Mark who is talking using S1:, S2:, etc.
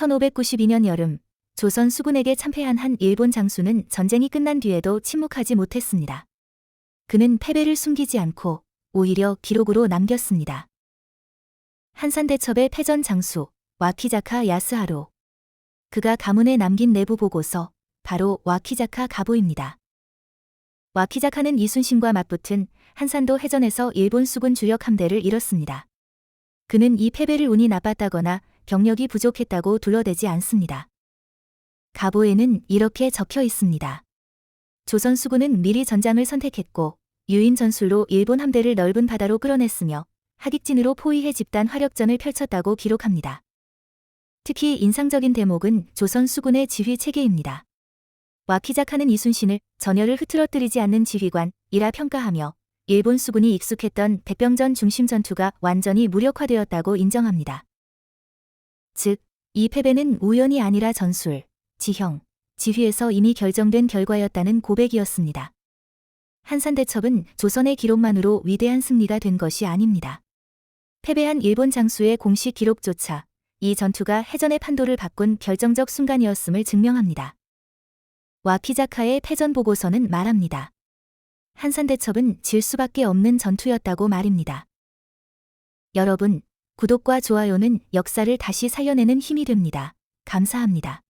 S1: 1592년 여름 조선 수군에게 참패한 한 일본 장수는 전쟁이 끝난 뒤에도 침묵하지 못했습니다. 그는 패배를 숨기지 않고 오히려 기록으로 남겼습니다. 한산대첩의 패전 장수 와키자카 야스하로 그가 가문에 남긴 내부 보고서 바로 와키자카 가보입니다. 와키자카는 이순신과 맞붙은 한산도 해전에서 일본 수군 주력 함대를 잃었습니다. 그는 이 패배를 운이 나빴다거나 경력이 부족했다고 둘러대지 않습니다. 가보에는 이렇게 적혀 있습니다. 조선 수군은 미리 전장을 선택했고 유인 전술로 일본 함대를 넓은 바다로 끌어냈으며 하객진으로 포위해 집단 화력전을 펼쳤다고 기록합니다. 특히 인상적인 대목은 조선 수군의 지휘 체계입니다. 와키자카는 이순신을 전열을 흐트러뜨리지 않는 지휘관이라 평가하며 일본 수군이 익숙했던 백병전 중심 전투가 완전히 무력화되었다고 인정합니다. 즉, 이 패배는 우연이 아니라 전술, 지형, 지휘에서 이미 결정된 결과였다는 고백이었습니다. 한산대첩은 조선의 기록만으로 위대한 승리가 된 것이 아닙니다. 패배한 일본 장수의 공식 기록조차 이 전투가 해전의 판도를 바꾼 결정적 순간이었음을 증명합니다. 와키자카의 패전 보고서는 말합니다. 한산대첩은 질 수밖에 없는 전투였다고 말입니다. 여러분, 구독과 좋아요는 역사를 다시 살려내는 힘이 됩니다. 감사합니다.